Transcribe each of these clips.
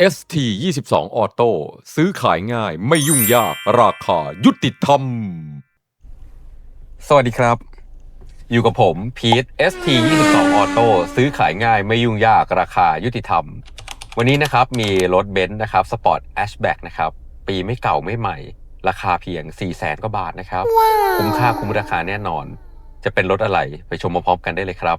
ST 22 Auto ซื้อขายง่ายไม่ยุ่งยากราคายุติธรรม สวัสดีครับ อยู่กับผมพีท ST 22 Auto ซื้อขายง่ายไม่ยุ่งยากราคายุติธรรม วันนี้นะครับมีรถเบนซ์นะครับ Sport Hatchback นะครับ ปีไม่เก่าไม่ใหม่ ราคาเพียง 4 0 0แสนกว่าบาทนะครับ คุ้มค่าคุ้มราคาแน่นอน จะเป็นรถอะไรไปชมพร้อมๆกันได้เลยครับ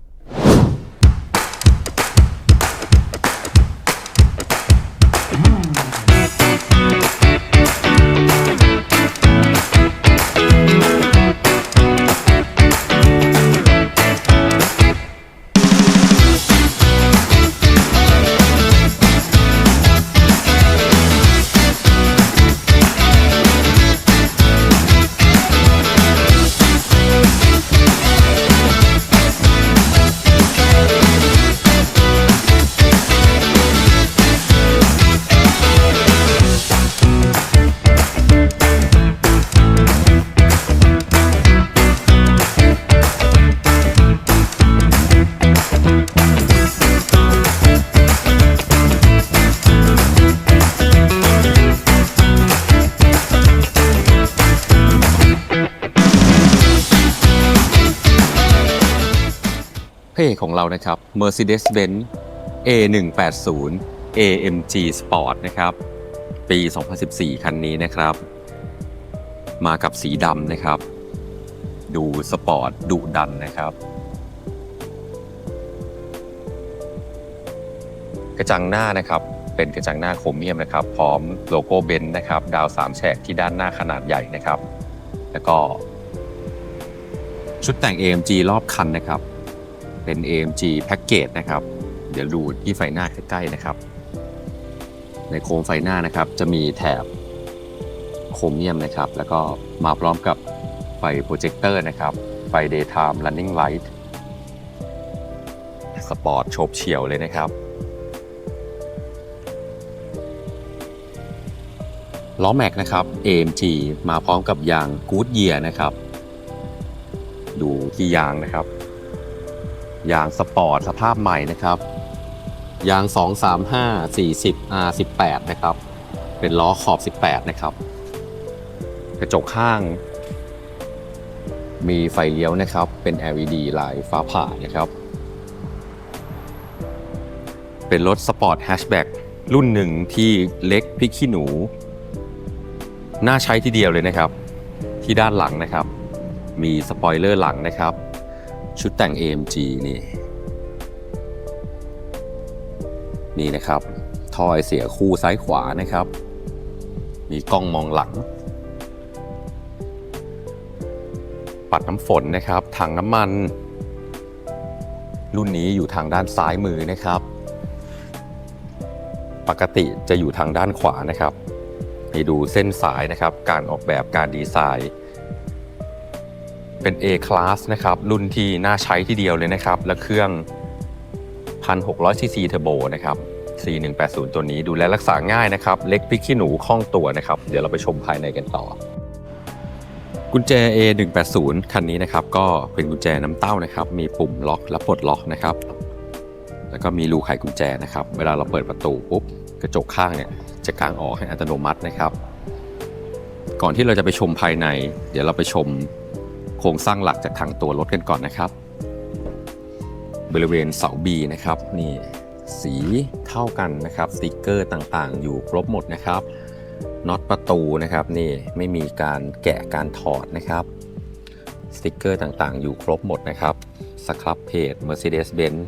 ของเรานะครับ Mercedes-Benz A180 AMG Sport นะครับ ปี 2014 คันนี้นะครับ มากับสีดำนะครับ ดูสปอร์ตดุดันนะครับ กระจังหน้านะครับเป็นกระจังหน้าโครเมียมนะครับ พร้อมโลโก้เบนซ์นะครับ ดาว 3 แฉกที่ด้านหน้าขนาดใหญ่นะครับ แล้วก็ชุดแต่ง AMG รอบคันนะครับ เป็น AMG Package นะครับ เดี๋ยวดูที่ไฟหน้าใกล้ๆนะครับ ในโคมไฟหน้านะครับจะมีแถบโครเมียมนะครับ แล้วก็มาพร้อมกับไฟโปรเจคเตอร์นะครับ ไฟ Daytime Running Light สปอร์ตโฉบเฉี่ยวเลยนะครับ ล้อแม็กนะครับ AMG มาพร้อมกับยาง Goodyear นะครับ ดูที่ยางนะครับ ยางสปอร์ตสภาพใหม่นะครับ ยาง 235 40 R18 นะครับ เป็นล้อขอบ 18 นะครับ กระจกข้าง มีไฟเลี้ยวนะครับ เป็น LED ลายฟ้าผ่านะครับ เป็นรถสปอร์ตแฮชแบ็กรุ่นหนึ่งที่เล็กพริกขี้หนู น่าใช้ทีเดียวเลยนะครับ ที่ด้านหลังนะครับ มีสปอยเลอร์หลังนะครับ ชุดแต่ง AMG นี่ นี่นะครับทอยเสียคู่ซ้ายขวานะครับ มีกล้องมองหลัง ปัดน้ำฝนนะครับ ถังน้ำมัน รุ่นนี้อยู่ทางด้านซ้ายมือนะครับ ปกติจะอยู่ทางด้านขวานะครับให้ดูเส้นสายนะครับ การออกแบบการดีไซน์ เป็น A Class นะครับ รุ่นที่น่าใช้ที่เดียวเลยนะครับ และเครื่อง 1,600 cc Turbo นะครับ C180 ตัวนี้ดูแลรักษาง่ายนะครับ เล็กพริกขี้หนูคล่องตัวนะครับ เดี๋ยวเราไปชมภายในกันต่อ กุญแจ A180 คันนี้นะครับ ก็เป็นกุญแจน้ำเต้านะครับ มีปุ่มล็อกและปลดล็อกนะครับ แล้วก็มีรูไขกุญแจนะครับ เวลาเราเปิดประตูปุ๊บกระจกข้างเนี่ยจะกางออกให้อัตโนมัตินะครับ ก่อนที่เราจะไปชมภายใน เดี๋ยวเราไปชม โครงสร้างหลักจากทางตัวรถกันก่อนนะครับ บริเวณเสา B นะครับนี่สีเท่ากันนะครับสติกเกอร์ต่างๆ อยู่ครบหมดนะครับน็อตประตูนะครับนี่ไม่มีการแกะการถอดนะครับสติกเกอร์ต่างๆ อยู่ครบหมดนะครับสครับเพจ Mercedes-Benz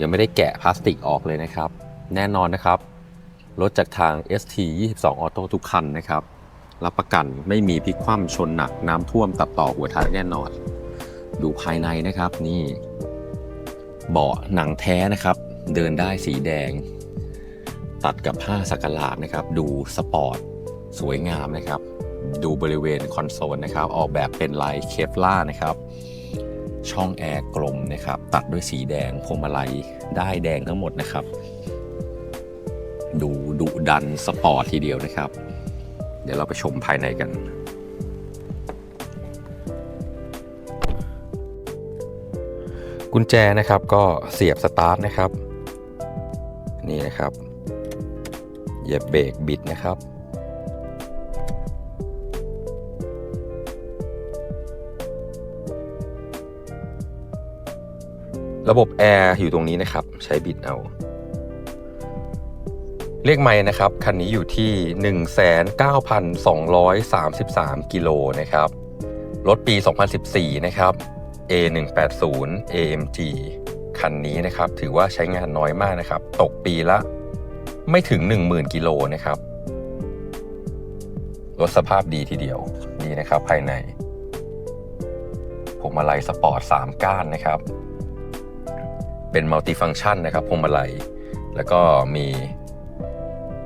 ยังไม่ได้แกะพลาสติกออกเลยนะครับ แน่นอนนะครับ รถจากทาง ST 22 Auto ทุกคันนะครับ รับประกันไม่มีพลิกคว่ำชนหนักน้ำท่วมตัดต่อหัวท้ายแน่นอน ดูภายในนะครับนี่ เบาะหนังแท้นะครับ เดินได้สีแดง ตัดกับผ้าสักหลาดนะครับ ดูสปอร์ตสวยงามนะครับ ดูบริเวณคอนโซลนะครับ ออกแบบเป็นลายเคฟล่านะครับ ช่องแอร์กลมนะครับ ตัดด้วยสีแดงพวงมาลัยได้แดงทั้งหมดนะครับ ดูดุดันสปอร์ตทีเดียวนะครับ เดี๋ยวเราไปชมภายในกัน กุญแจนะครับก็เสียบสตาร์ทนะครับ นี่นะครับเหยียบเบรกบิดนะครับระบบแอร์อยู่ตรงนี้นะครับ ใช้บิดเอา เลขไม่นะครับ คันนี้อยู่ที่ 19,233 กิโลนะครับ รถปี 2014 นะครับ A180 AMG คันนี้นะครับ ถือว่าใช้งานน้อยมากนะครับ ตกปีละไม่ถึง 10,000 กิโลนะครับ รถสภาพดีทีเดียว นี่นะครับภายในพวงมาลัยสปอร์ต 3 ก้านนะครับ เป็นมัลติฟัง c t ชันนะครับพวงมาลัย แล้วก็มี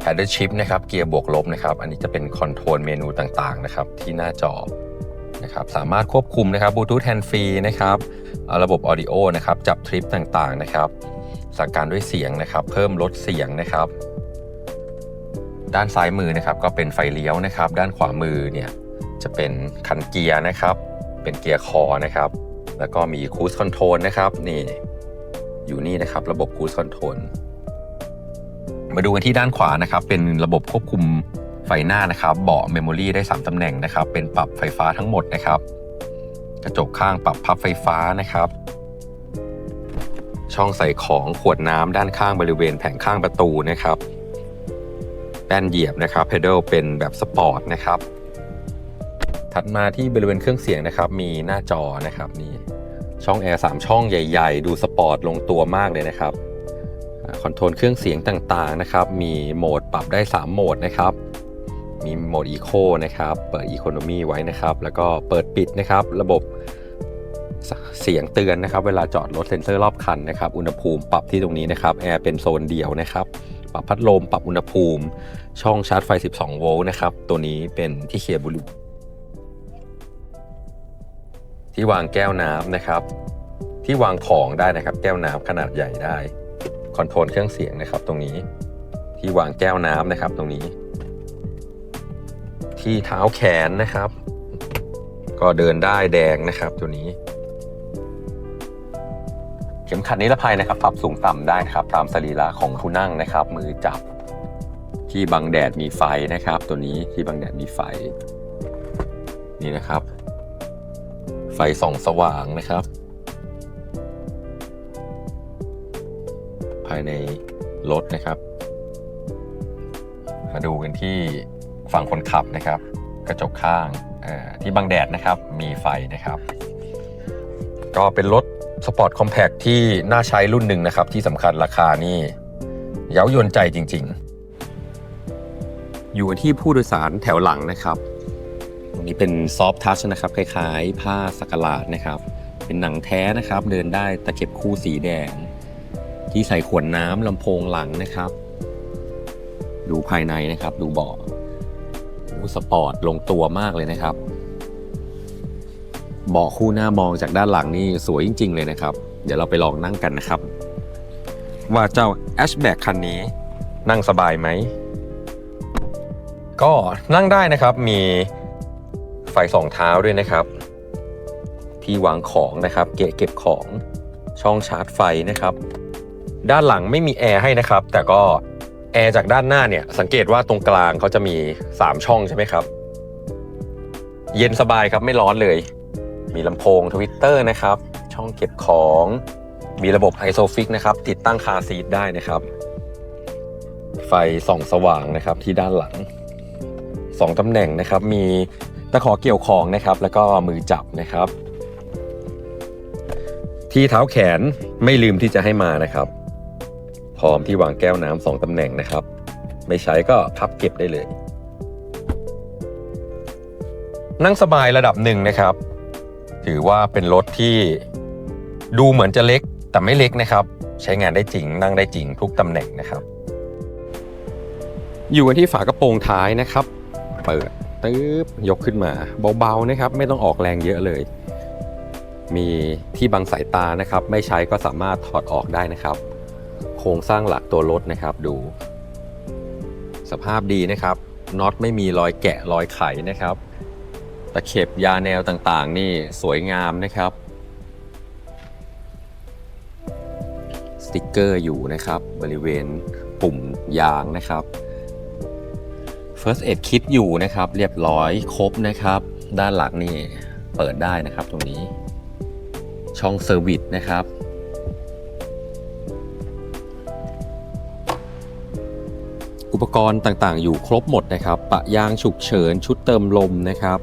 paddle shift นะครับเกียร์บวกลบนะครับอันนี้จะเป็นคอนโทรลเมนูต่างๆนะครับที่หน้าจอนะครับสามารถควบคุมนะครับบลูทูธแฮนด์ฟรีนะครับระบบออดิโอนะครับจับทริปต่างๆนะครับสั่งการด้วยเสียงนะครับ เพิ่มลดเสียงนะครับ ด้านซ้ายมือนะครับก็เป็นไฟเลี้ยวนะครับ ด้านขวามือเนี่ยจะเป็นคันเกียร์นะครับ เป็นเกียร์คอนะครับ แล้วก็มีคูสคอนโทรลนะครับนี่อยู่นี่นะครับระบบคูสคอนโทรล มาดูกันที่ด้านขวานะครับ เป็นระบบควบคุมไฟหน้านะครับ เบาะเมมโมรีได้ 3ตำแหน่งนะครับ เป็นปรับไฟฟ้าทั้งหมดนะครับ กระจกข้างปรับพับไฟฟ้านะครับ ช่องใส่ของขวดน้ำด้านข้างบริเวณแผงข้างประตูนะครับแป้นเหยียบนะครับเพด a ลเป็นแบบสปอร์ตนะครับถัดมาที่บริเวณเครื่องเสียงนะครับ มีหน้าจอนะครับนี่ช่องแอร์3ช่องใหญ่ ๆ ดูสปอร์ตลงตัวมากเลยนะครับ คอนโทรลเครื่องเสียงต่างๆนะครับ มีโหมดปรับได้ 3 โหมดนะครับ มีโหมด Eco นะครับ เปิด Economy ไว้นะครับ แล้วก็เปิดปิดนะครับ ระบบเสียงเตือนนะครับ เวลาจอดรถเซ็นเซอร์รอบคันนะครับ อุณหภูมิปรับที่ตรงนี้นะครับ แอร์เป็นโซนเดียวนะครับ ปรับพัดลม ปรับอุณหภูมิ ช่องชาร์จไฟ 12 โวลต์นะครับ ตัวนี้เป็นที่เคียร์บลูที่วางแก้วน้ำนะครับ ที่วางของได้นะครับ แก้วน้ำขนาดใหญ่ได้ คอนโทรลเครื่องเสียงนะครับตรงนี้ ที่วางแก้วน้ำนะครับตรงนี้ ที่เท้าแขนนะครับ ก็เดินได้แดงนะครับตัวนี้ เข็มขัดนิรภัยนะครับปรับสูงต่ำได้ครับ ตามสรีระของผู้นั่งนะครับ มือจับ ที่บังแดดมีไฟนะครับ ตัวนี้ที่บังแดดมีไฟ นี่นะครับ ไฟส่องสว่างนะครับายในรถนะครับ มาดูกันที่ฝั่งคนขับนะครับ กระจกข้างที่บังแดดนะครับมีไฟนะครับ ก็เป็นรถสปอร์ตคอมแพคที่น่าใช้รุ่นหนึ่งนะครับ ที่สำคัญราคานี่เย้ายวนใจจริง ๆ อยู่ที่ผู้โดยสารแถวหลังนะครับตรงนี้เป็นซอฟทัชนะครับ คล้ายๆ ผ้าสักหลาดนะครับ เป็นหนังแท้นะครับ เดินได้ตะเข็บคู่สีแดง ที่ใส่ขวดน้ำลำโพงหลังนะครับ ดูภายในนะครับ ดูเบาะสปอร์ตลงตัวมากเลยนะครับ เบาะคู่หน้ามองจากด้านหลังนี่สวยจริง ๆ เลยนะครับ เดี๋ยวเราไปลองนั่งกันนะครับ ว่าเจ้า a s h b a c k คันนี้นั่งสบายไหม ก็นั่งได้นะครับมีไฟสองเท้าด้วยนะครับ ที่วางของนะครับ เกะเก็บของช่องชาร์จไฟนะครับ ด้านหลังไม่มีแอร์ให้นะครับ แต่ก็แอร์จากด้านหน้าเนี่ย สังเกตว่าตรงกลางเขาจะมี 3 ช่องใช่ไหมครับ เย็นสบายครับไม่ร้อนเลย มีลำโพงทวิตเตอร์นะครับ ช่องเก็บของมีระบบไอโซฟิกนะครับ ติดตั้งคาซีทได้นะครับ ไฟส่องสว่างนะครับที่ด้านหลัง 2ตำแหน่งนะครับ มีตะขอเกี่ยวของนะครับ แล้วก็มือจับนะครับ ที่เท้าแขนไม่ลืมที่จะให้มานะครับ พร้อมที่วางแก้วน้ำสองตำแหน่งนะครับ ไม่ใช้ก็พับเก็บได้เลย นั่งสบายระดับหนึ่งนะครับ ถือว่าเป็นรถที่ดูเหมือนจะเล็กแต่ไม่เล็กนะครับ ใช้งานได้จริง นั่งได้จริงทุกตำแหน่งนะครับ อยู่กันที่ฝากระโปรงท้ายนะครับ เปิดตึ๊บยกขึ้นมาเบาๆนะครับ ไม่ต้องออกแรงเยอะเลย มีที่บังสายตานะครับ ไม่ใช้ก็สามารถถอดออกได้นะครับ โครงสร้างหลักตัวรถนะครับดู สภาพดีนะครับน็อตไม่มีรอยแกะรอยไขนะครับตะเข็บยาแนวต่างๆ นี่สวยงามนะครับ สติกเกอร์อยู่นะครับ บริเวณปุ่มยางนะครับ First Aid Kit อยู่นะครับ เรียบร้อยครบนะครับ ด้านหลังนี่เปิดได้นะครับตรงนี้ ช่องเซอร์วิสนะครับ อุปกรณ์ต่างๆ อยู่ครบหมดนะครับปะยางฉุกเฉินชุดเติมลมนะครับ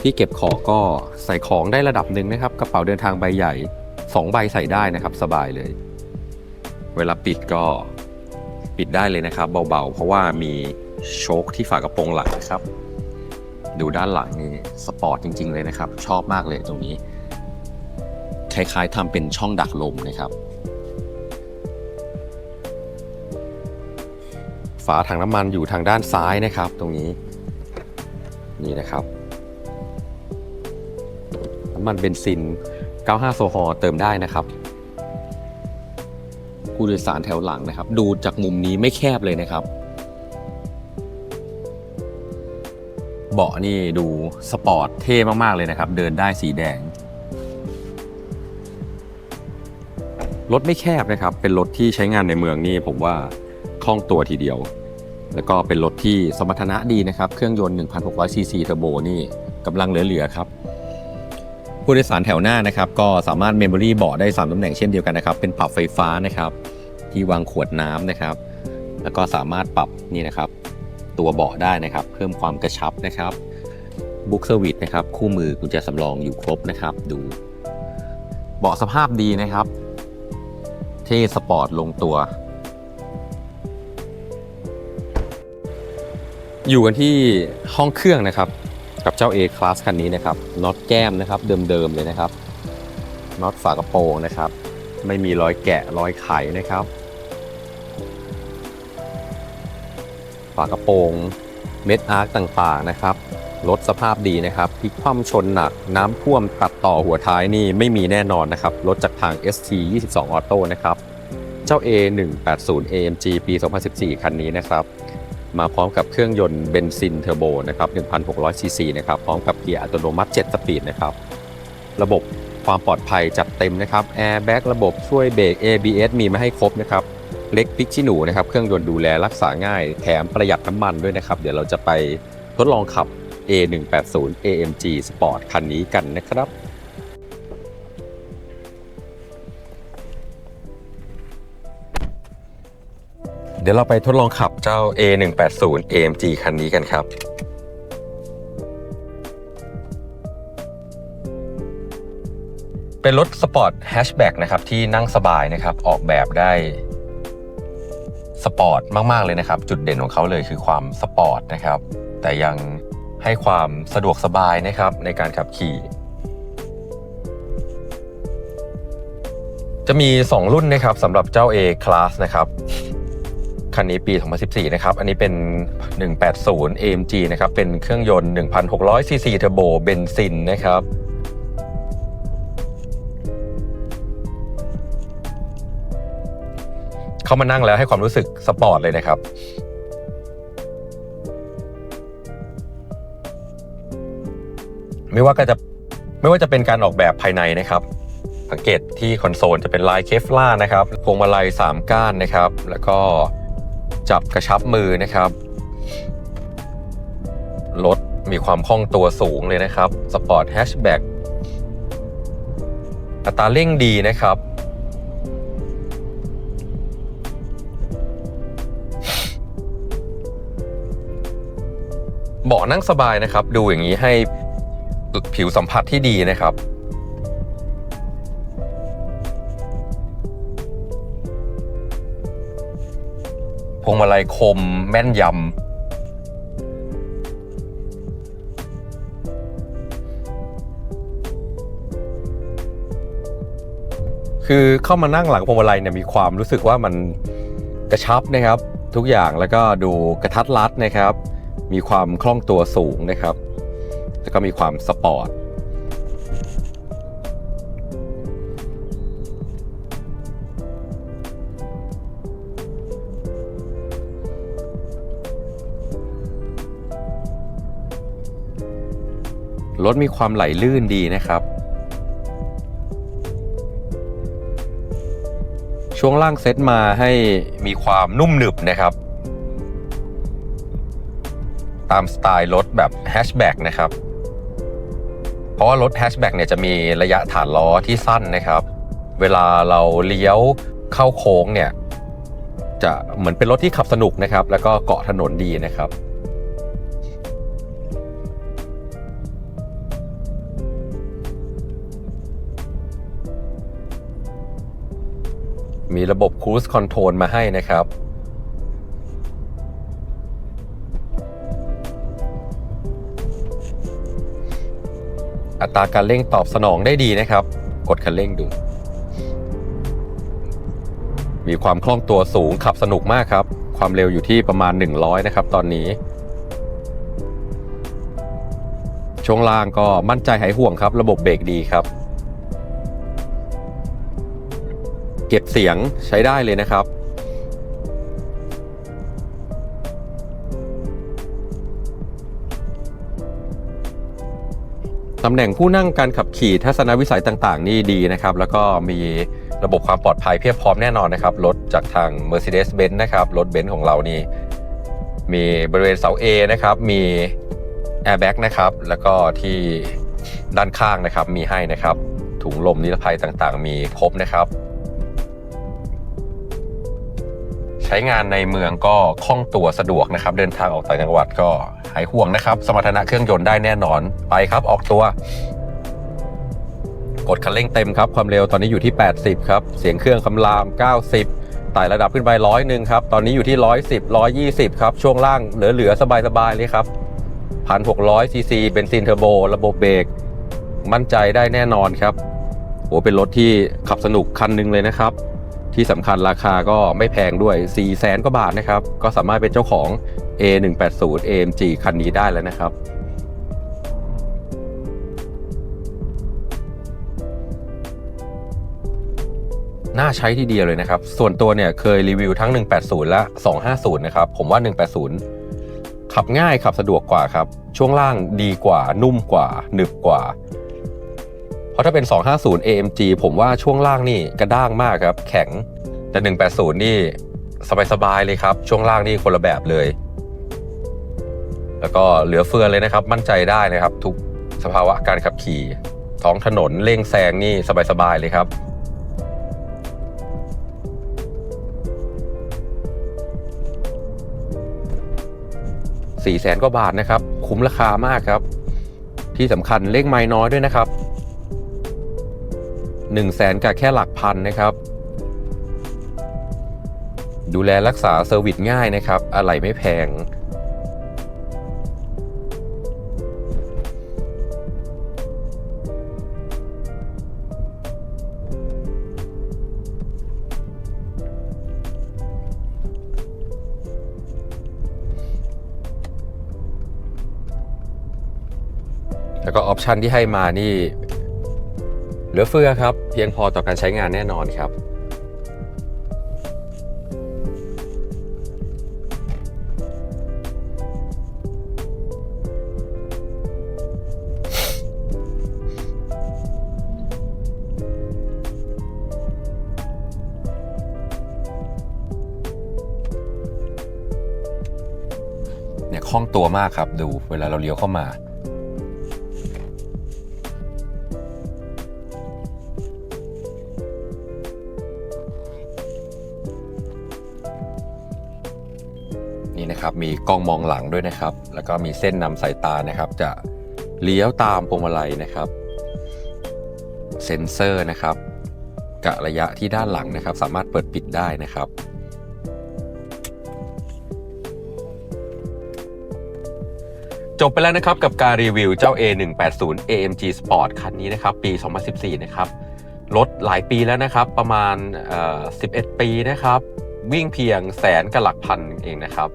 ที่เก็บของก็ใส่ของได้ระดับหนึ่งนะครับ กระเป๋าเดินทางใบใหญ่ 2 ใบใส่ได้นะครับ สบายเลย เวลาปิดก็ปิดได้เลยนะครับ เบาๆ เพราะว่ามีโชคที่ฝากระโปรงหลังนะครับ ดูด้านหลังนี่สปอร์ตจริง ๆ เลยนะครับ ชอบมากเลยตรงนี้คล้ายๆทำเป็นช่องดักลมนะครับ ฝาถังน้ำมันอยู่ทางด้านซ้ายนะครับ ตรงนี้นี่นะครับ น้ำมันเบนซิน 95 โซฮอเติมได้นะครับ ผู้โดยสารแถวหลังนะครับ ดูจากมุมนี้ไม่แคบเลยนะครับ เบาะนี่ดูสปอร์ตเท่มาก ๆ เลยนะครับ เดินได้สีแดงรถไม่แคบนะครับ เป็นรถที่ใช้งานในเมืองนี่ผมว่า คล่องตัวทีเดียว แล้วก็เป็นรถที่สมรรถนะดีนะครับ เครื่องยนต์ 1,600 ซีซีเทอร์โบนี่กำลังเหลือๆครับผู้โดยสารแถวหน้านะครับ ก็สามารถเมมโมรี่เบาะได้ 3ตำแหน่งเช่นเดียวกันนะครับ เป็นปรับไฟฟ้านะครับ ที่วางขวดน้ำนะครับ แล้วก็สามารถปรับนี่นะครับ ตัวเบาะได้นะครับ เพิ่มความกระชับนะครับบุ๊กเซอร์วิสนะครับ คู่มือกุญแจสำรองอยู่ครบนะครับ ดู เบาะสภาพดีนะครับ เท่สปอร์ตลงตัว อยู่กันที่ห้องเครื่องนะครับ กับเจ้า A Class คันนี้นะครับน็อตแก้มนะครับ เดิมๆเลยนะครับน็อตฝากระโปรงนะครับ ไม่มีรอยแกะรอยไขนะครับ ฝากระโปรงเม็ดอาร์คต่างๆนะครับรถสภาพดีนะครับพลิกคว่ำชนหนัก น้ำท่วมตัดต่อหัวท้ายนี่ไม่มีแน่นอนนะครับ รถจากทาง ST 22 Auto นะครับ เจ้า A 1 8 0 AMG ปี 2014 คันนี้นะครับ มาพร้อมกับเครื่องยนต์เบนซินเทอร์โบนะครับ1,600ซีซีนะครับพร้อมกับเกียร์อัตโนมัติ 7 สปีดนะครับระบบความปลอดภัยจัดเต็มนะครับแอร์แบ็กระบบช่วยเบรก ABS มีมาให้ครบนะครับเล็กพลิกชี้หนูนะครับเครื่องยนต์ดูแลรักษาง่าย แถมประหยัดน้ำมันด้วยนะครับ เดี๋ยวเราจะไปทดลองขับ A180 AMG Sport คันนี้กันนะครับ เดี๋ยวเราไปทดลองขับเจ้า A180 AMG คันนี้กันครับเป็นรถสปอร์ตแฮชแบ็กนะครับที่นั่งสบายนะครับออกแบบได้สปอร์ตมาก ๆ เลยนะครับ จุดเด่นของเขาเลยคือความสปอร์ตนะครับ แต่ยังให้ความสะดวกสบายนะครับในการขับขี่ จะมี 2 รุ่นนะครับสำหรับเจ้า A Class นะครับ คันนี้ปี 2014 นะครับ อันนี้เป็น 180 AMG นะครับ เป็นเครื่องยนต์ 1,600 ซีซีเทอร์โบเบนซินนะครับ เข้ามานั่งแล้วให้ความรู้สึกสปอร์ตเลยนะครับไม่ว่าก็จะไม่ว่าจะเป็นการออกแบบภายในนะครับ สังเกตที่คอนโซลจะเป็นลายเคฟล่านะครับพวงมาลัย3ก้านนะครับ แล้วก็ จับกระชับมือนะครับรถมีความคล่องตัวสูงเลยนะครับสปอร์ตแฮชแบ็กอัตราเร่งดีนะครับ เบาะนั่งสบายนะครับ ดูอย่างนี้ให้ผิวสัมผัสที่ดีนะครับ วงมาลัยคมแม่นยำ คือเข้ามานั่งหลังพวงมาลัยเนี่ยมีความรู้สึกว่ามันกระชับนะครับ ทุกอย่างแล้วก็ดูกระทัดรัดนะครับ มีความคล่องตัวสูงนะครับ แล้วก็มีความสปอร์ต รถมีความไหลลื่นดีนะครับ ช่วงล่างเซตมาให้มีความนุ่มหนึบนะครับ ตามสไตล์รถแบบแฮชแบ็กนะครับ เพราะว่ารถแฮชแบ็กเนี่ยจะมีระยะฐานล้อที่สั้นนะครับ เวลาเราเลี้ยวเข้าโค้งเนี่ย จะเหมือนเป็นรถที่ขับสนุกนะครับ แล้วก็เกาะถนนดีนะครับ มีระบบ Cruise Control มาให้นะครับ อัตราการเร่งตอบสนองได้ดีนะครับ กดคันเร่งดู มีความคล่องตัวสูงขับสนุกมากครับ ความเร็วอยู่ที่ประมาณ 100 นะครับตอนนี้ ช่วงล่างก็มั่นใจหายห่วงครับ ระบบเบรกดีครับ เก็บเสียงใช้ได้เลยนะครับ ตำแหน่งผู้นั่งการขับขี่ทัศนวิสัยต่างๆ นี่ดีนะครับ แล้วก็มีระบบความปลอดภัยเพียบพร้อมแน่นอนนะครับ รถจากทาง Mercedes-Benz นะครับ รถเบนซ์ของเรานี่ มีบริเวณเสา A นะครับ มีแอร์แบ็กนะครับ แล้วก็ที่ด้านข้างนะครับ มีให้นะครับ ถุงลมนิรภัยต่างๆ มีครบนะครับ ช้งานในเมืองก็คล่องตัวสะดวกนะครับ เดินทางออกต่างจังหวัดก็หายห่วงนะครับ สมรรถนะเครื่องยนต์ได้แน่นอนไปครับออกตัว กดคันเร่งเต็มครับ ความเร็วตอนนี้อยู่ที่ 80 ครับ เสียงเครื่องคำราม 90ไต่ระดับขึ้นไปร้อยหนึ่งครับ ตอนนี้อยู่ที่ 110 120 ครับ ช่วงล่างเหลือๆสบายๆเลยครับ1,600ซีซีเบนซินเทอร์โบ ระบบเบรกมั่นใจได้แน่นอนครับโอ้เป็นรถที่ขับสนุกคันหนึงเลยนะครับ ที่สำคัญราคาก็ไม่แพงด้วย 4 0 0แสนกว่าบาทนะครับ ก็สามารถเป็นเจ้าของ A180 AMG คันนี้ได้แล้วนะครับน่าใช้ทีเดียวเลยนะครับ ส่วนตัวเนี่ยเคยรีวิวทั้ง 180 และ 250 นะครับ ผมว่า 180 ขับง่ายขับสะดวกกว่าครับ ช่วงล่างดีกว่านุ่มกว่าหนึบกว่า เพราะถ้าเป็น 250 AMG ผมว่าช่วงล่างนี่กระด้างมากครับ แข็ง แต่ 180 นี่สบายๆเลยครับ ช่วงล่างนี่คนละแบบเลย แล้วก็เหลือเฟือเลยนะครับ มั่นใจได้นะครับ ทุกสภาวะการขับขี่ ท้องถนนเร่งแซงนี่สบายๆเลยครับ4 0 0แสนกว่าบาทนะครับ คุ้มราคามากครับ ที่สำคัญเลขไม้น้อยด้วยนะครับ 1 0 0 0 0แสนกับแค่หลักพันนะครับ ดูแลรักษาเซอร์วิสง่ายนะครับ อะไรไม่แพง แล้วก็ออปชันที่ให้มานี่ เหลือเฟือครับ เพียงพอต่อการใช้งานแน่นอนครับ เนี่ยคล่องตัวมากครับดูเวลาเราเลี้ยวเข้ามา นะครับมีกล้องมองหลังด้วยนะครับ แล้วก็มีเส้นนำสายตานะครับ จะเลี้ยวตามพวงมาลัยนะครับ เซ็นเซอร์นะครับกะระยะที่ด้านหลังนะครับ สามารถเปิดปิดได้นะครับ จบไปแล้วนะครับกับการรีวิวเจ้า A180 AMG Sport คันนี้นะครับ ปี 2014 นะครับรถหลายปีแล้วนะครับ ประมาณเอ่อ11 ปีนะครับ วิ่งเพียงแสนกับหลักพันเองนะครับ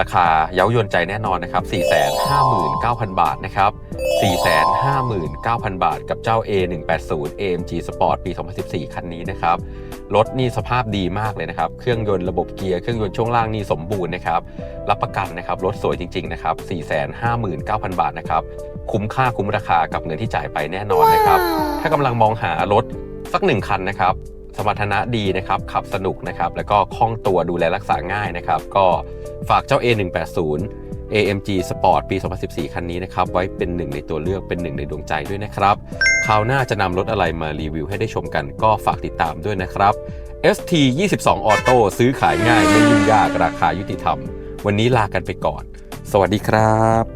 ราคาเย้ายวนใจแน่นอนนะครับ 459,000 บาทนะครับ 459,000 บาทกับเจ้า A180 AMG Sport ปี 2014 คันนี้นะครับ รถนี่สภาพดีมากเลยนะครับ เครื่องยนต์ระบบเกียร์ เครื่องยนต์ช่วงล่างนี่สมบูรณ์นะครับ รับประกันนะครับ รถสวยจริง ๆ นะครับ 459,000 บาทนะครับ คุ้มค่าคุ้มราคากับเงินที่จ่ายไปแน่นอนนะครับ ถ้ากำลังมองหารถสักหนึ่งคันนะครับ สมรรถนะดีนะครับ ขับสนุกนะครับ แล้วก็คล่องตัวดูแลรักษาง่ายนะครับ ก็ฝากเจ้า A180 AMG Sport ปี 2014 คันนี้นะครับ ไว้เป็นหนึ่งในตัวเลือกเป็นหนึ่งในดวงใจด้วยนะครับ คราวหน้าจะนำรถอะไรมารีวิวให้ได้ชมกัน ก็ฝากติดตามด้วยนะครับ ST 22 Auto ซื้อขายง่ายไม่ยุ่งยากราคายุติธรรม วันนี้ลากันไปก่อน สวัสดีครับ